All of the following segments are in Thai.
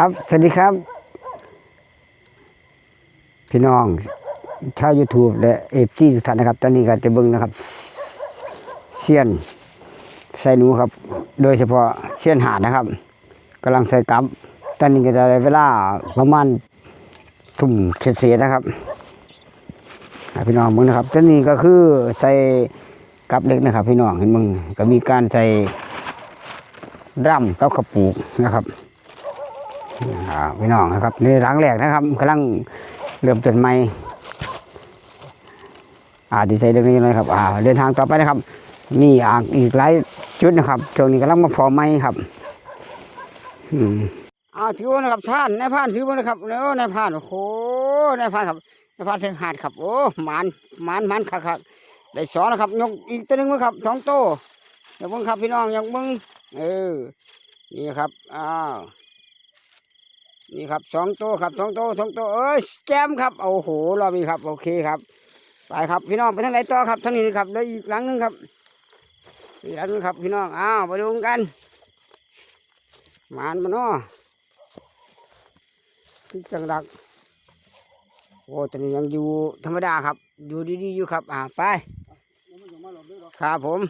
ครับ สวัสดีครับ พี่น้องชาว YouTube และเอฟซีทุกท่านนะครับ ตอนนี้ก็จะเบิ่งนะครับเซียนใส่หนูครับ โดยเฉพาะเซียนหาดนะครับกำลังใส่กับ ตอนนี้ก็จะได้เวลาประมาณทุ่มเศษนะครับพี่น้องเบิ่งนะครับตอนนี้ก็คือใส่กับเล็กนะครับ พี่น้องเห็นมึงก็มีการใส่ร่ำกับกระปูกนะครับ พี่น้องนะครับในหลังแรกนะครับกำลังเริ่มต้นใหม่อาดีใจเรื่องนี้เลยครับอ่าเดินทางต่อไปนะครับนี่อ่างอีกหลายจุดนะครับช่วงนี้กำลังมาพอใหม่ครับอืมอ่าถือว่านะครับท่านนายพานถือว่านะครับเนอะนายพานโอ้โหนายพานครับนายพานเทียงหาดครับ โอ้หมานหมานหมานคักคักได้สองนะครับยกอีกตัวหนึงมั้งครับสองโตเดี๋ยวมึงครับพี่น้องอย่างมึงเออนี่ครับอ้าว นี่ครับสองตัวครับสองตัวสองตัวเอ้ยแจมครับโอ้โหรอบนี้ครับ โอเคครับไปครับพี่น้องไปทางไหนต่อครับทางนี้ครับแล้วอีกหลังนึงครับอีกหลังนึงครับพี่น้องอ้าวไปดูกันมานมาเนาะที่จังดักโอ้ตอนนี้ยังอยู่ธรรมดาครับ อยู่ดีๆอยู่ครับ อ่าไปครับผม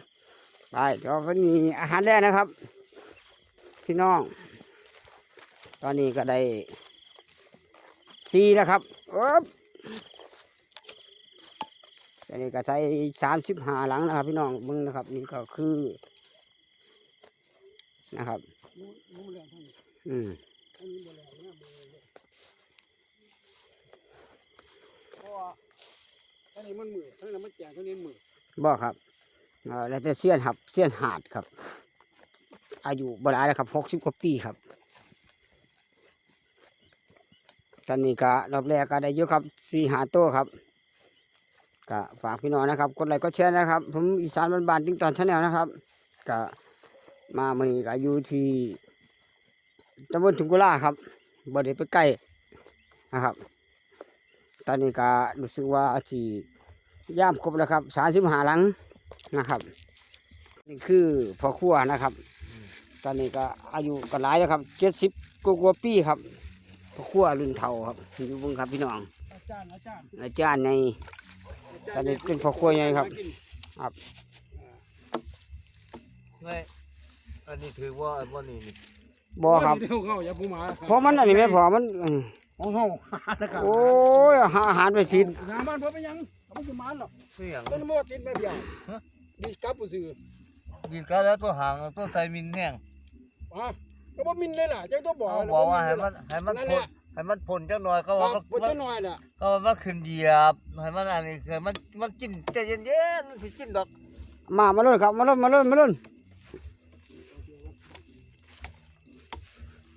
ไปเดี๋ยวก็มีอาหารแรกนะครับ พี่น้อง ตอนนี้ก็ได้สี่แล้วครับอ๊บตอนนี้ก็ใช้สามสิบห้าหลังนะครับ พี่น้องมึงนะครับ นี่ก็คือนะครับ อืมเพราะว่าทั้งนี้มันมือทั้งนั้นมันแจงทั้งนี้มือบ่ครับเอ่อแล้วแต่เสี้ยนครับเสี้ยนหาดครับ อายุบหลายแล้วครับหกสิบกว่าปีครับ ตอนนี้ก็รอบแรกก็ได้เยอะครับสี่หาตัวครับก็ฝากพี่น้องนะครับกดไลค์กดแชร์นะครับ ผมอีสานบ้านๆติ้งตอนชาแนลนะครับก็มาเมื่อนี้ก็อยู่ที่ตำบลถุงกุลาครับบ่ได้ไปใกล้นะครับ ตอนนี้ก็รู้สึกว่าที่ย่ามครบแล้วครับสามสิบห้าหลังนะครับ นี่คือพ่อครัวนะครับ ตอนนี้ก็อายุก็หลายแล้วครับเจ็ดสิบกว่าปีครับ พ่อครัวรุ่นเฒ่าครับอยู่เบุงครับพี่น้อง อาจารย์อาจารย์อาจารย์ในตอนนี้เป็นพ่อครัวใหญ่ครับไงอันนี้ถือว่าอันว่านี่นี่บ่ครับเดี๋ยวเขาอย่าพูดมาเพราะมันอันนี้ไม่พอมันอืมของเขานะครับโอ้ยหาอาหารไปฟินน้ำมันเพราะไปยังเขาไม่จะมันหรอกคืออย่างต้นมอติดไม่เดียวดีกับผู้ซื้อยินกันแล้วตัวหางตัวไซมินแห้งอะ ก็บ่มินเลยล่ะเจ้าตัวบอกเขาบอกว่าให้มันให้มันนั่นพ่แหนละให้มันพ่นจังหน่อยก็คว่ารับมันบ่จะน้อยน่ะก็ว่ามันขึ้นเหยียบให้มันอันนี้คือมันมันกินใจเย็นๆมันสิกินดอกมามาลุ้นครับมาลุ้นมาลุ้นมาลุ้น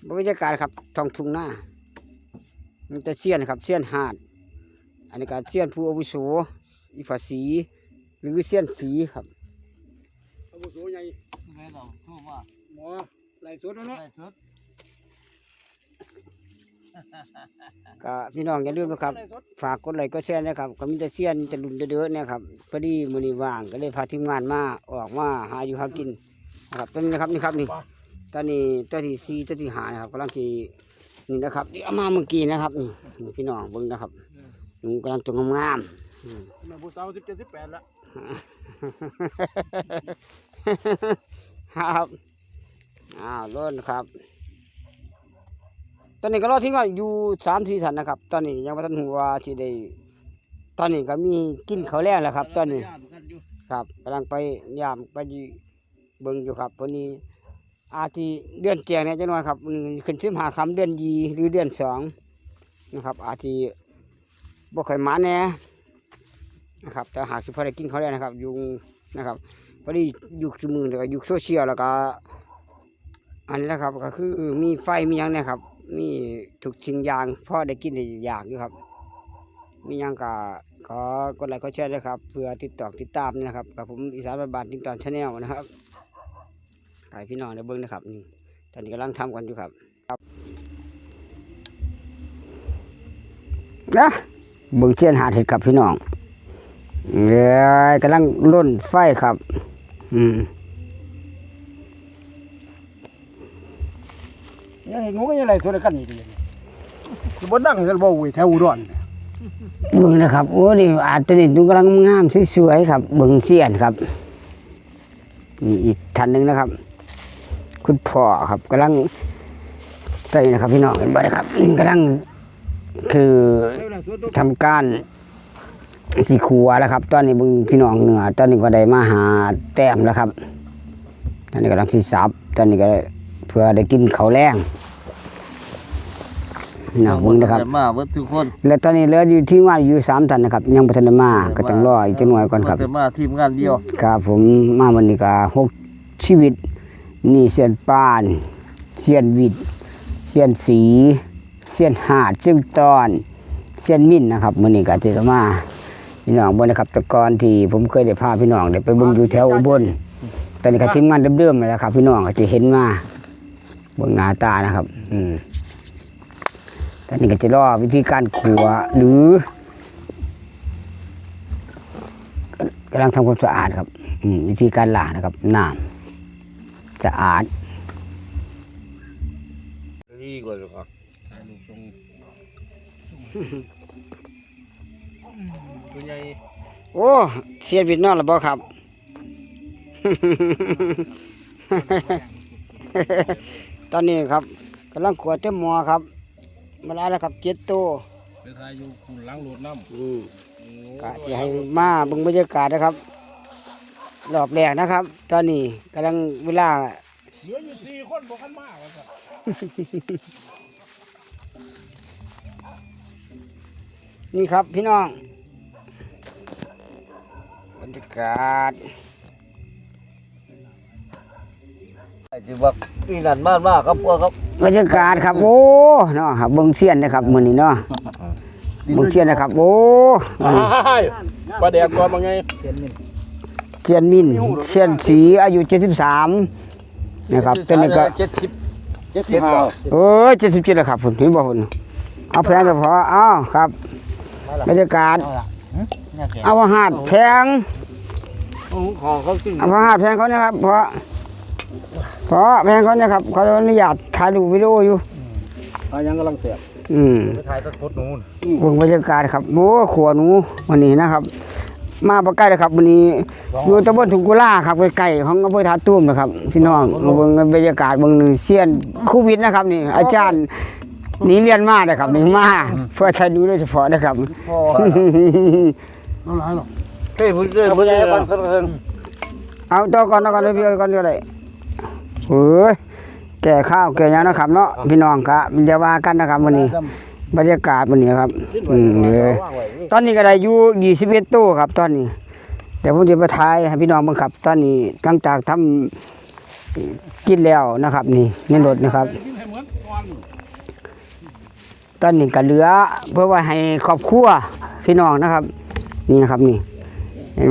บรรยากาศครับท้องทุ่งหน้ามันจะเสี้ยนครับเสี้ยนหาด อันนี้ก็เสี้ยนผู้อาวุโสอีฝาสี หรือเสี้ยนสีครับอาวุโสใหญ่แม่ต้องทูบว่า หมอไหลสดแล้วเนาะได้สุดก็พี่น้องอย่าลืมนะครับไหลสดฝากกดไลค์ก็แชร์นะครับก็มีแต่เสี้ยนจะลุนเด้อๆเนี่ยครับพอดีมื้อนี้ว่างก็เลยพาทีมงานมาออกมาหาอยู่หากินนะครับตัวนี้นะครับนี่ครับนี่ตอนนี้ตัวที่สี่ตัวที่ห้านะครับกำลังที่นี่นะครับที่เอามาเมื่อกี้นะครับนี่นี่พี่น้องเบิ่งนะครับหนูกำลังตัวงามๆอืม แม่ผู้สาว17 18ละครับ อ้าวล้นครับ ตอนนี้ก็รอทิ้งไว้อยู่สามสี่สันนะครับ ตอนนี้ยังไม่ทันหัวที่ได้ ตอนนี้ก็มีกินเขาวแรงแล้วครับ ตอนนี้ ครับกำลังไปยามไปเบิ่งอยู่ครับวันนี้อาทีเดือนเจียงเนี่ยจังหน่อยครับอืมขึ้นชิมหาคำเดือนยีหรือเดือนสองนะครับ อาทีบ่ค่อยมาแน่นะครับ แต่หากสิพอได้กินเขาวแล้วนะครับ ยุงนะครับพอดียุคสมือแล้วก็ยุคโซเชียลแล้วก็ อันนี้นะครับก็คือมีไฟมียังเนะครับ มีถูกชิงยางพ่อได้กินได้อย่างอยู่ครับ มียังก็ขอกดไลค์กดแชร์ด้วยครับเพื่อติดต่อติดตามนะครับกับผมอีสานบ้านๆติงตอชาแนลนะครับขายพี่น้องได้เบิ้งนะครับนี่ตอนนี้กำลังทำกันอยู่ครับครับนะเบิ้งเชียนหาเห็ดครับพี่น้องเอ้ยกำลังล่นไฟครับ อืม ไงยังไงงูก็ยังไรส่วนกันนี่ดีคือบ่ดังกันบ่เว้ยแถวอุดรเบิ่งนะครับโอ้นี่อาจจะนี่ดูกำลังงามสวยๆครับเบิ่งเสียนครับนี่อีกท่านหนึ่งนะครับ คุณพ่อครับกำลังตอนนี้นะครับ พี่น้องเห็นบ่นะครับกำลังคือทำการสีครัวแล้วครับ ตอนนี้เบิ่งพี่น้องเหนือ ตอนนี้ก็ได้มาหาแต้มแล้วครับ ตอนนี้กำลังสีสับตอนนี้ก็เพื่อได้กินเขาแรง พี่น้องเบิ่งนะครับมาเบิดทุกคน และตอนนี้เหลืออยู่ที่ว่าอยู่สามท่านนะครับ ยังพัฒนได้มาก็ต้องรออีกจังหน่อยก่อนครับแต่มาทีมงานเดียวครับผมมาวันนี้ก็หกชีวิต นี่เสียนปานเสียนวิดเสียนสีเสียนหาดซึ่งตอนเสียนมิ่นนะครับวันนี้ก็จะมาพี่น้องบนนะครับแต่ก่อนที่ผมเคยได้พาพี่น้องได้ไปเบิ่งอยู่แถวอุบลตอนนี้ก็ทีมงานเดิมๆเลยนะครับ พี่น้องก็จะเห็นมาเบิ่งหน้าตานะครับ อืม ตอนนี้ก็จะรอวิธีการขัวหรือกำลังทำความสะอาดครับอืมวิธีการล้างนะครับน้ำสะอาดนี่ก่อนครับตัวใหญ่โอ้เสียวิทย์นอนหรือเปล่าครับตอนนี้ครับกำลังขวดเต็มหม้อครับ มาแล้วนะครับเจ็ดตัวไปทายอยู่คุณล้างรถน้ำอืมกะจะให้มาเบิ่งบรรยากาศนะครับรอบแรกนะครับ ตอนนี้กำลังเวลา เหลืออยู่สี่คนบ่คันมากว่าซั่นนี่ครับพี่น้องบรรยากาศ ไอ้ที่ว่าอีนั่นมากมากครับพวกครับบรรยากาศครับ โอ้เนาะครับเบิ่งเสียนนะครับมื้อนี้เนาะเบิ่งเสียนนะครับ โอ้ปลาแดกก่อนว่าไงเสียนมินเสียนสีอายุ73นะครับตอนนี้ก็เจ็ดสิบเจ็ดสิบห้าเออ77แล้วครับพุ่นเห็นบ่พุ่นเอาแพงก็พออ้าวครับบรรยากาศเอาอาหารแพงของเขาขึ้นเอาอาหารแพงเขานะครับเพราะ เพราะแพงเขานะครับเขาอนุญาตถ่ายรูปวิดีโออยู่ปลายังกำลังเสียบอืมไปถ่ายต้นพดนูนเบิ่งบรรยากาศครับโอ้ขัวหนูวันนี้นะครับ มาบ่ใกล้เลยครับวันนี้อยู่ตำบลถุงกุลาครับใกล้ๆของอำเภอท่าตูมนะครับพี่น้องมาเบิ่งบรรยากาศเบิ่งหนึ่งเซียนโควิดนะครับ นี่ อาจารย์หนีเรียนมานะครับนี่มาเพื่อใช้ดูโดยเฉพาะนะครับพ่อเอาหลายหรอกเฮ้ยผู้ช่วยผู้ใหญ่บ้านคนเพิ่งเอาต่อก่อนต่อก่อนเลยพี่ก่อนก็ได้ เฮ้ยแก่ข้าวแก่หยังนะครับเนาะพี่น้องครับอย่าว่ากันนะครับวันนี้ บรรยากาศวันนี้ครับอืมเลยตอนนี้ก็ได้อยู่ยี่สิบเอ็ดตู้ครับ ตอนนี้เดี๋ยวผมจะไปทายให้พี่น้องบังคับ ตอนนี้หลังจากทำกินแล้วนะครับ นี่ในรถนะครับกินให้เหมือนก่อนตอนนี้ก็เหลือ เพื่อไว่าให้ครอบครัวพี่น้องนะครับ นี่นะครับนี่เห็น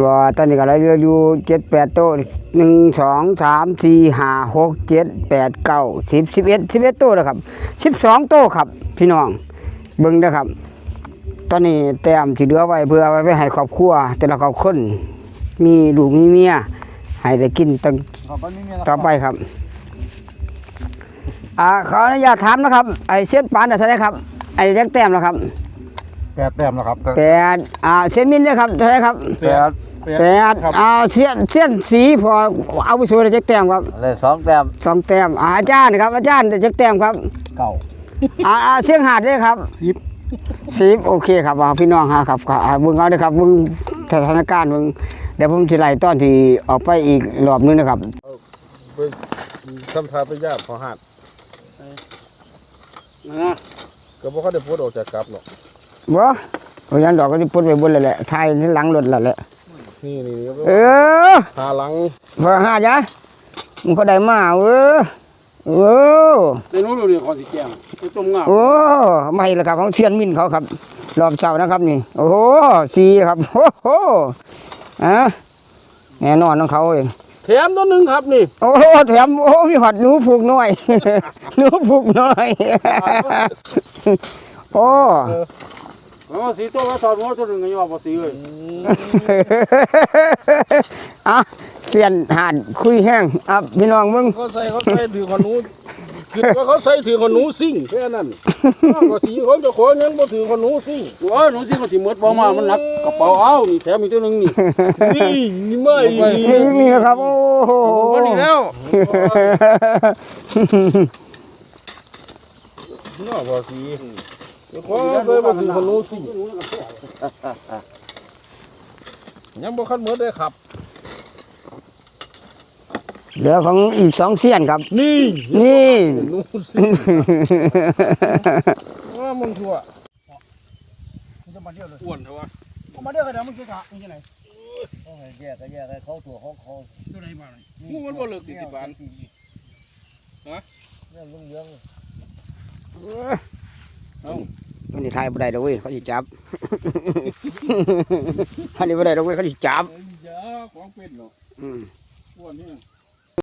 ว่าตอนนี้ก็เหลืออยู่เจ็ดแปดโต๊ะหนึ่งสองสามสี่ห้าหกเจ็ดแปดเก้าสิบสิบเอ็ดสิบเอ็ดโต๊ะแล้วครับสิบสองโต๊ะครับ พี่น้องเบิ่งนะครับ ตอนนี้แต้มที่เหลือไว้เพื่อเอาไว้ให้ครอบครัว แต่ละครอบคนมีลูกมีเมียให้ได้กินตั้งต่อไปครับอ่าขออนุญาตถามนะครับไอเส้นปานเท่าไหรครับไอแจ็คแต้มนะครับ แปดแต้มแล้วครับแปดอ่าเส้นมินนะครับเท่าไหรครับแปดแปดอ่าเส้นเส้นสีพอเอาไปสู่แจ็คแต้มครับเลยสองแต้มสองแต้มอ่าอาจารย์ครับอาจารย์แจ็คแต้มครับเก่าอ่าอ่าเสียงหาดด้วยครับสิบสิบโอเคครับอ่าพี่น้องฮะครับอ่าเบิ่งเอาเลยครับเบิ่งสถานการณ์เบิ่งเดี๋ยวผมจะไล่ตอนที่ออกไปอีกรอบนึงนะครับไปทำทาไปย่ามพอหัดนะก็บ่เขาได้พูดออกจากกลับหรอก บ่เพราะฉะนั้นดอกก็จะพุดไว้บนเลยแหละทายที่หลังรถแล้วแหละ นี่นี่เออหาหลังพอห้าจ้ะมันก็ได้มาเออเออในนู้นนี่ขอสิแกงไปต้มงาโอ้ไม่ละครับของเซียนมินเขาครับ รอบเช้านะครับนี่ โอ้โหสีครับโอ้โหอะแน่นอนของเขาเองแถมตัวหนึงครับนี่ โอ้โหแถมโอ้มีหอดหนูผูกน้อย หนูผูกน้อย โอ้ อ๋อสีตัวว่าสอนหัวตัวหนึงก็ยังว่าบ่สีเลยอะเสียนหานคุยแห้งอะพี่น้องมึงเขาใส่เขาใส่ถือขนูคือว่าเขาใส่ถือขนหนูซิ่งแค่นั้นอ้าวก็สีของเจ้าของยังบ่ถือขนหนูซิ่งโอ้ยหนูซิ่งก็สิหมดบ่มามันหนักกระเป๋าเอ้านี่แถมอีกตัวหนึงนี่นี่นี่ไม่นี่นี่นะครับโอ้โหวันนี้แล้วน่าบ่สีเจ้า ของเคยบ่ถือขนหนูซิ่งยังบ่คันหมดได้ครับ เหลือของอีกสองเสี้ยนครับ นี่นี่หนูซิ่งว่ามันทั่วมันจะมาเดียวเลยอ้วนเถอะวะเอามาเดียวกันเดี๋ยวมันเกี่ยวกับนี่ยังไงต้องให้แยกก็แยกให้เขาตัวของเขาตัวไหนบ้างหมูมันบ่เลิกติดติดบ้านเนี่ยลุงเลี้ยงเอ้า มันจะทายบ่ได้ดอกเว้ยเขาสิจับอันนี้บ่ได้ดอกเว้ยเขาสิจับไอ้ยาของเป็ดเนาะอืมอ้วนนี่